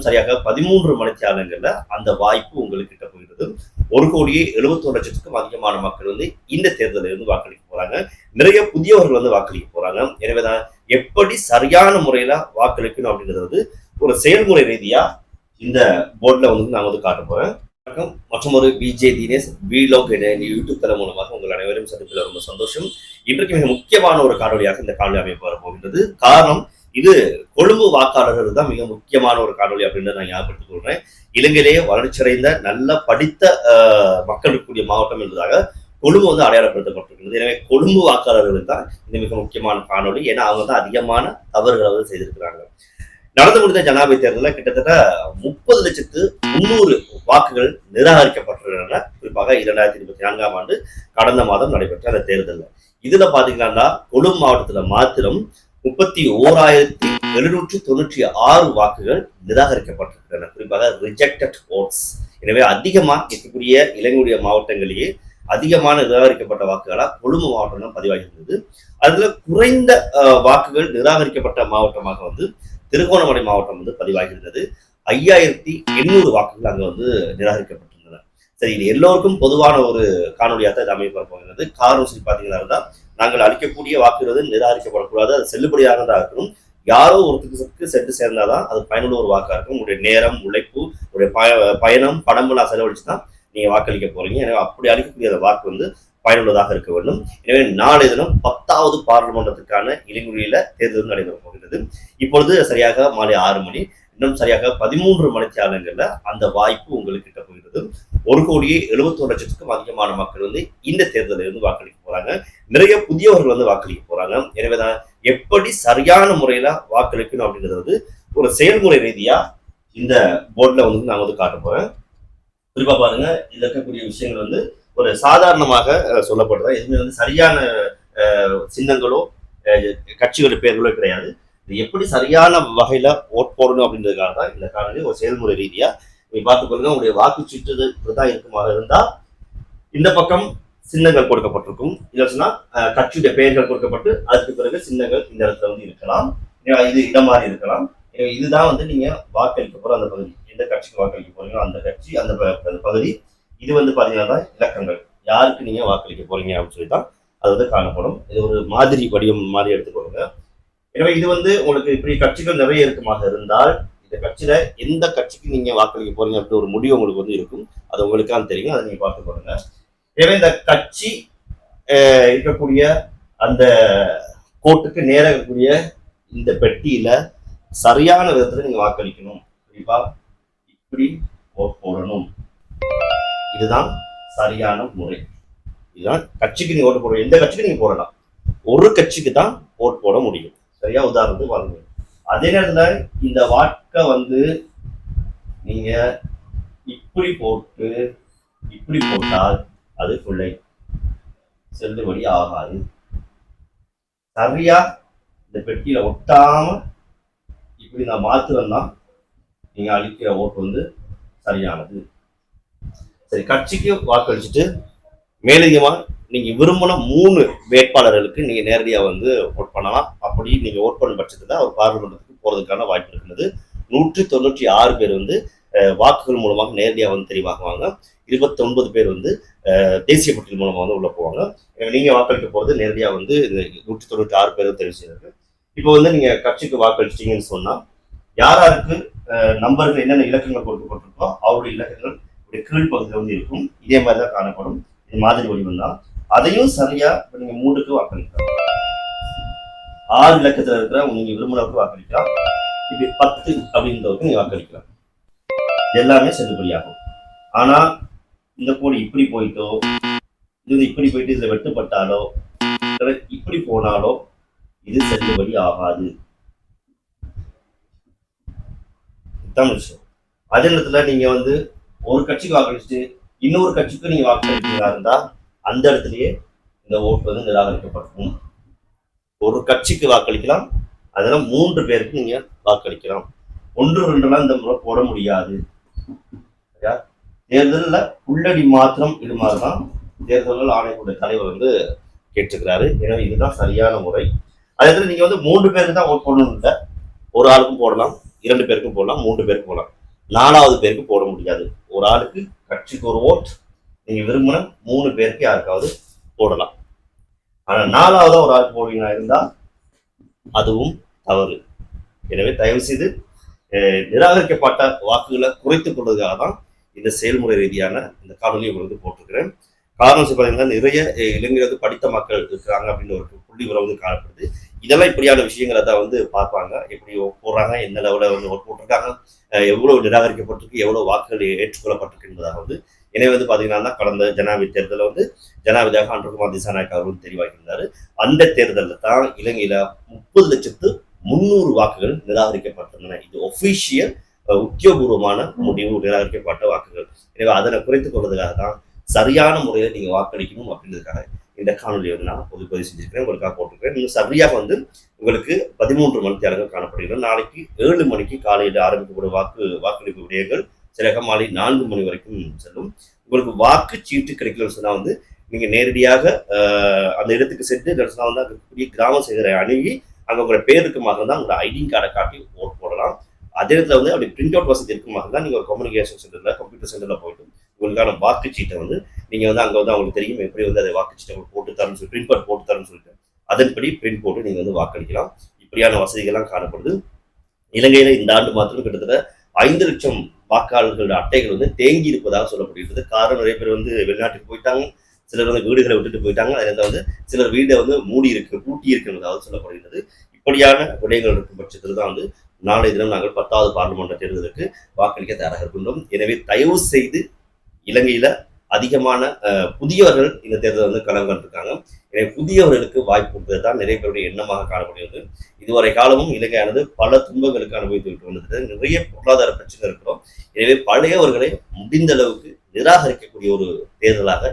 சரியாக பதிமூன்று மணித்தியாலங்கள்ல அந்த வாய்ப்பு உங்களுக்கு கிட்ட போகிறது ஒரு கோடியே எழுபத்தோரு லட்சத்துக்கும் அதிகமான மக்கள் வந்து இந்த தேர்தலில் இருந்து வாக்களிக்க போறாங்க. நிறைய புதியவர்கள் வந்து வாக்களிக்க போறாங்க. எனவேதான் எப்படி சரியான முறையில வாக்களிக்கணும் அப்படிங்கிறது வந்து ஒரு செயல்முறை ரீதியா இந்த போர்டில் வந்து நான் வந்து காட்ட போறேன். வணக்கம். மற்றும் ஒரு விஜே தினேஷ் வீலோக் என யூடியூப் தளம் மூலமாக உங்கள் அனைவரும் சந்திப்பில் ரொம்ப சந்தோஷம். இன்றைக்கு மிக முக்கியமான ஒரு காணொலியாக இந்த காணொலி அமைப்பு வர போகின்றது காரணம் இது கொழும்பு வாக்காளர்கள் தான் மிக முக்கியமான ஒரு காணொலி அப்படின்னு நான் ஞாபகப்படுத்திக் கொள்றேன். இலங்கையிலேயே வளர்ச்சியடைந்த நல்ல படித்த மக்களுக்குரிய மாவட்டம் என்பதாக கொழும்பு வந்து அடையாளப்படுத்தப்பட்டிருக்கிறது. எனவே கொழும்பு வாக்காளர்களுக்கு தான் இது மிக முக்கியமான காணொலி ஏன்னா அவங்க தான் அதிகமான தவறுகளை வந்து செய்திருக்கிறாங்க. நடந்து முடிந்த ஜனாதிபதி தேர்தலில் கிட்டத்தட்ட முப்பது லட்சத்து முன்னூறு வாக்குகள் நிராகரிக்கப்பட்டிருக்கின்றன குறிப்பாக இரண்டாயிரத்தி இருபத்தி நான்காம் ஆண்டு கடந்த மாதம் நடைபெற்ற அந்த தேர்தலில். இதுல பாத்தீங்கன்னா கொழும்பு மாவட்டத்துல மாத்திரம் முப்பத்தி ஓராயிரத்தி எழுநூற்றி தொண்ணூற்றி ஆறு வாக்குகள் நிராகரிக்கப்பட்டிருக்கின்றன. குறிப்பாக ரிஜெக்டட் ஓட்ஸ் எனவே அதிகமாக இருக்கக்கூடிய இலங்கையுடைய மாவட்டங்களிலேயே அதிகமான நிராகரிக்கப்பட்ட வாக்குகளா கொழும்பு மாவட்டம் பதிவாகியிருந்தது. அதுல குறைந்த வாக்குகள் நிராகரிக்கப்பட்ட மாவட்டமாக வந்து திருகோணமலை மாவட்டம் வந்து பதிவாகியிருந்தது. ஐயாயிரத்தி எண்ணூறு வாக்குகள் அங்க வந்து நிராகரிக்கப்பட்டிருந்தன. சரி இது எல்லோருக்கும் பொதுவான ஒரு காணொலியாக தான் இது அமைப்பட காரணம் சொல்லி பார்த்தீங்கன்னா நாங்கள் அளிக்கக்கூடிய வாக்குறது நிராகரிக்கப்படக்கூடாது. அது செல்லுபடியானதாக இருக்கணும். யாரோ ஒருத்தருக்கு சென்று சேர்ந்தாதான் அது பயனுள்ள ஒரு வாக்கா இருக்கும். உங்களுடைய நேரம் உழைப்பு உங்களுடைய பய பயணம் பணமெல்லாம் செலவழிச்சு தான் நீங்க வாக்களிக்க போறீங்க. எனவே அப்படி அளிக்கக்கூடிய அந்த வாக்கு வந்து பயனுள்ளதாக இருக்க வேண்டும். எனவே நாளை தினம் பத்தாவது பாராளுமன்றத்துக்கான இளைஞரியில தேர்தல் நடைபெற போகிறது இப்பொழுது சரியாக மாலை ஆறு மணி இன்னும் சரியாக பதிமூன்று மணித்தியாலங்கள்ல அந்த வாய்ப்பு உங்களுக்கு கிட்ட போகிறது ஒரு கோடியே எழுபத்தோரு லட்சத்துக்கும் அதிகமான மக்கள் வந்து இந்த தேர்தலில் இருந்து வாக்களிக்க போறாங்க. நிறைய புதியவர்கள் வந்து வாக்களிக்க போறாங்க. எனவேதான் எப்படி சரியான முறையில வாக்களிக்கணும் அப்படிங்கிறது வந்து ஒரு செயல்முறை ரீதியா இந்த போர்டில் வந்து நான் வந்து காட்ட போறேன். குறிப்பா பாருங்க இதில் இருக்கக்கூடிய விஷயங்கள் வந்து ஒரு சாதாரணமாக அஹ், எதுவுமே வந்து சரியான சின்னங்களோ அஹ், கட்சிகளோட பேர்களோ கிடையாது. இது எப்படி சரியான வகையில ஓட் போடணும் அப்படின்றதுக்காக தான் இந்த காரணம் ஒரு செயல்முறை ரீதியா. நீங்க பார்த்துக்கொள்ளுங்க. உங்களுடைய வாக்குச்சீட்டு தான் இருக்குமாக இருந்தா இந்த பக்கம் சின்னங்கள் கொடுக்கப்பட்டிருக்கும். இல்லை சொன்னா கட்சியுடைய பெயர்கள் கொடுக்கப்பட்டு அதுக்கு பிறகு சின்னங்கள் இந்த இடத்துல வந்து இருக்கலாம். இது இடம் மாதிரி இருக்கலாம். இதுதான் வந்து நீங்க வாக்களிக்க போற அந்த பகுதி. எந்த கட்சிக்கு வாக்களிக்க போறீங்களோ அந்த கட்சி அந்த ப- அந்த பகுதி. இது வந்து பாத்தீங்கன்னா இலக்கங்கள். யாருக்கு நீங்க வாக்களிக்க போறீங்க அப்படின்னு சொல்லி தான் அது வந்து காணப்படும். இது ஒரு மாதிரி வடிவம் மாதிரி எடுத்துக்கோங்க. எனவே இது வந்து உங்களுக்கு இப்படி கட்சிகள் நிறைய இருக்குமாக இருந்தால் இந்த கட்சியில எந்த கட்சிக்கு நீங்க வாக்களிக்க போறீங்க அப்படி ஒரு முடிவு உங்களுக்கு வந்து இருக்கும். அது உங்களுக்கான தெரியும். அதை நீங்க பார்த்துக்கொள்ளுங்க எனவே இந்த கட்சி இருக்கக்கூடிய அந்த கோட்டுக்கு நேர இருக்கக்கூடிய இந்த பெட்டியில சரியான விதத்துல நீங்க வாக்களிக்கணும். குறிப்பா இப்படி ஓட் போடணும். இதுதான் சரியான முறை. இதுதான் கட்சிக்கு நீங்க ஓட்டு போட எந்த கட்சிக்கு நீங்க போடலாம். ஒரு கட்சிக்கு தான் ஓட்டு போட முடியும். சரியா? உதாரணத்துக்கு வாங்க அதே நேரத்துல இந்த வாக்கை வந்து நீங்க இப்படி போட்டு இப்படி போட்டால் அது பிள்ளை. செல்லுபடி ஆகாது. சரியா? இந்த பெட்டியில ஒட்டாம இப்படி நான் மாத்துறேன்னா நீங்க அளிக்கிற ஓட்டு வந்து சரியானது. சரி கட்சிக்கு வாக்களிச்சுட்டு மேலதிகமா நீங்க விரும்பின மூணு வேட்பாளர்களுக்கு நீங்க நேரடியா வந்து ஓட் பண்ணலாம். அப்படி நீங்க ஓட் பண்ணும் பட்சத்துல அவர் பார்லிமெண்ட்டுக்கு போறதுக்கான வாய்ப்பு இருக்கிறது நூற்றி தொண்ணூற்றி ஆறு பேர் வந்து வாக்குகள் மூலமாக நேரடியாக வந்து தெரிவாகுவாங்க. இருபத்தொன்பது பேர் வந்து தேசிய பட்டியல் மூலமாக வந்து உள்ளே போவாங்க. நீங்கள் நீங்க வாக்களிக்க போகிறது நேரடியாக வந்து நூற்றி தொண்ணூற்றி ஆறு பேர் தெரிவு செய்திருக்கு இப்போ வந்து நீங்க கட்சிக்கு வாக்களிச்சிட்டிங்கன்னு சொன்னால் யார் யாருக்கு நம்பர்கள் என்னென்ன இலக்கங்கள் கொடுக்கப்பட்டிருக்கோ அவருடைய இலக்கங்கள் இப்படி கீழ்ப்பகுதியில் வந்து இருக்கும். இதே மாதிரி தான் காணப்படும். இது மாதிரி வடிவம் தான். அதையும் சரியா இப்போ நீங்க மூன்றுக்கு வாக்களிக்கலாம். ஆறு இலக்கத்துல இருக்கிற நீங்க விரும்பினருக்கு வாக்களிக்கலாம். இப்படி பத்து அப்படின்றவருக்கு நீங்க வாக்களிக்கலாம். எல்லாமே செல்லுபடியாகும். ஆனால் இந்த கோடி இப்படி போயிட்டோ? இது இப்படி போயிட்டு இதுல வெட்டுப்பட்டாலோ? இப்படி போனாலோ? இது செல்லுபடி ஆகாது. விஷயம். அதே நேரத்துல நீங்க வந்து ஒரு கட்சிக்கு வாக்களிச்சுட்டு இன்னொரு கட்சிக்கு நீங்க வாக்களிக்கிறதா இருந்தா அந்த இடத்துலயே இந்த ஓட்டு வந்து நிராகரிக்கப்படும். ஒரு கட்சிக்கு வாக்களிக்கலாம் அதெல்லாம் மூன்று பேருக்கு நீங்க வாக்களிக்கலாம். ஒன்று ரெண்டுலாம் இந்த முறை போட முடியாது. சரியா? தேர்தலில் உள்ளடி மாத்திரம் இடுமாறு தான் தேர்தல்கள் ஆணையக்கூடிய தலைவர் வந்து கேட்டிருக்கிறாரு. எனவே இதுதான் சரியான முறை. அதே நேரத்துல நீங்க வந்து மூன்று பேருக்கு தான் ஓட் போடணும் இல்லை. ஒரு ஆளுக்கும் போடலாம் இரண்டு பேருக்கும் போடலாம் மூன்று பேருக்கு போடலாம். நாலாவது பேருக்கு போட முடியாது. ஒரு ஆளுக்கு கட்சிக்கு ஒரு ஓட் நீங்க விரும்பின மூணு பேருக்கு யாருக்காவது போடலாம். ஆனால் நாலாவதா ஒரு ஆளுக்கு போடுவீங்களா இருந்தால் அதுவும் தவறு. எனவே தயவு செய்து நிராகரிக்கப்பட்ட வாக்குகளை குறைத்துக் கொள்வதற்காக தான் இந்த செயல்முறை ரீதியான இந்த காணொலியை உங்களுக்கு போட்டிருக்கிறேன். காரணம் பார்த்தீங்கன்னா நிறைய இளைஞர்கள் படித்த மக்கள் இருக்கிறாங்க அப்படின்னு ஒரு புள்ளி உறவு வந்து காணப்படுது. இதெல்லாம் இப்படியான விஷயங்களை தான் வந்து பார்ப்பாங்க. எப்படி போடுறாங்க எந்த லெவலில் வந்து ஒர்க் போட்டிருக்காங்க எவ்வளோ எவ்வளவு நிராகரிக்கப்பட்டிருக்கு எவ்வளவு வாக்குகள் ஏற்றுக்கொள்ளப்பட்டிருக்கு என்பதாக வந்து. எனவே வந்து பார்த்தீங்கன்னா கடந்த ஜனாதிபதி தேர்தலில் வந்து ஜனாதிபதியாக அன்றகுமார் திசாநாயக் அவர்கள் தெரிவாகியிருந்தார். அந்த தேர்தலில் தான் இலங்கையில் முப்பது லட்சத்து முந்நூறு வாக்குகள் நிராகரிக்கப்பட்டிருந்தன. இது ஒஃபீஷியல் உத்தியோகபூர்வமான முடிவு நிராகரிக்கப்பட்ட வாக்குகள். எனவே அதனை குறைத்துக் கொள்வதற்காக தான் சரியான முறையில் நீங்க வாக்களிக்கணும் அப்படின்றதுக்காக இந்த காணொலி வந்து நான் பொது பதிவு செஞ்சிருக்கிறேன். உங்களுக்காக போட்டிருக்கிறேன். இன்னும் சரியாக வந்து உங்களுக்கு பதிமூன்று மணி தேர்தல் காணப்படுகிறது. நாளைக்கு ஏழு மணிக்கு காலையில் ஆரம்பிக்கப்படும் வாக்கு வாக்களிப்பு விடயங்கள் சிலக மாலை நான்கு மணி வரைக்கும் செல்லும். உங்களுக்கு வாக்கு சீட்டு கிடைக்கலன்னு சொன்னா வந்து நீங்க நேரடியாக அந்த இடத்துக்கு சென்று இல்லைன்னு தான் வந்து கிராம சேகரை அணுகி அங்க உங்களோட பேருக்கு இருக்குமாக தான் உங்களோட ஐடி கார்டை காட்டி ஓட் போடலாம். அதே இடத்துல வந்து அப்படி பிரிண்ட் அவுட் வசதி இருக்குமா தான் நீங்கள் ஒரு கம்யூனிகேஷன் சென்டரில் கம்ப்யூட்டர் சென்டரில் போயிட்டு உங்களுக்கான வாக்குச்சீட்டை வந்து நீங்கள் வந்து அங்கே வந்து அவங்களுக்கு தெரியும் எப்படி வந்து அதை வாக்குச்சீட்டை உங்களுக்கு போட்டு தரணும் சொல்லி பிரிண்ட் அவுட் போட்டு தரேன்னு சொல்லிட்டு. அதன்படி பிரிண்ட் போட்டு நீங்கள் வந்து வாக்களிக்கலாம். இப்படியான வசதிகள்லாம் காணப்படுது. இலங்கையில் இந்த ஆண்டு மாத்திரம் கிட்டத்தட்ட ஐந்து லட்சம் வாக்காளர்களோட அட்டைகள் வந்து தேங்கி இருப்பதாக சொல்லப்படுகிறது காரணம் நிறைய பேர் வந்து வெளிநாட்டுக்கு போயிட்டாங்க. சிலர் வந்து வீடுகளை விட்டுட்டு போயிட்டாங்க. அதுல வந்து சிலர் வீடை வந்து மூடி இருக்கு பூட்டி இருக்குன்றதாவது சொல்லப்படுகிறது இப்படியான விடயங்கள் இருக்கும் பட்சத்தில் தான் வந்து நாளைய தினம் நாங்கள் பத்தாவது பாராளுமன்ற தேர்தலுக்கு வாக்களிக்க தயாராக இருக்கின்றோம். எனவே தயவு செய்து இலங்கையில அதிகமான புதியவர்கள் இந்த தேர்தல் வந்து களம் கண்டிருக்காங்க. எனவே புதியவர்களுக்கு வாய்ப்பு கொடுப்பது தான் நிறைய பேருடைய எண்ணமாக காணப்படுகிறது. இதுவரை காலமும் இலங்கையானது பல துன்பங்களுக்கு அனுபவித்து வந்தது. நிறைய பொருளாதார பிரச்சனை இருக்கிறோம். எனவே பழையவர்களை முடிந்த அளவுக்கு நிராகரிக்கக்கூடிய ஒரு தேர்தலாக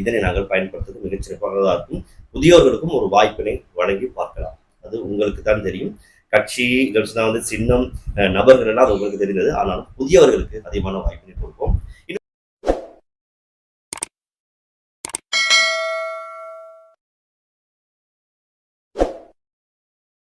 இதனை நாங்கள் பயன்படுத்துவது மிகச்சிறப்பானதாக இருக்கும். புதியவர்களுக்கும் ஒரு வாய்ப்பினை வழங்கி பார்க்கலாம். அது உங்களுக்கு தான் தெரியும். கட்சி தான் வந்து சின்னம் நபர்கள் எல்லாம் அது உங்களுக்கு தெரிந்தது. ஆனால் புதியவர்களுக்கு அதிகமான வாய்ப்பினை கொடுப்போம்.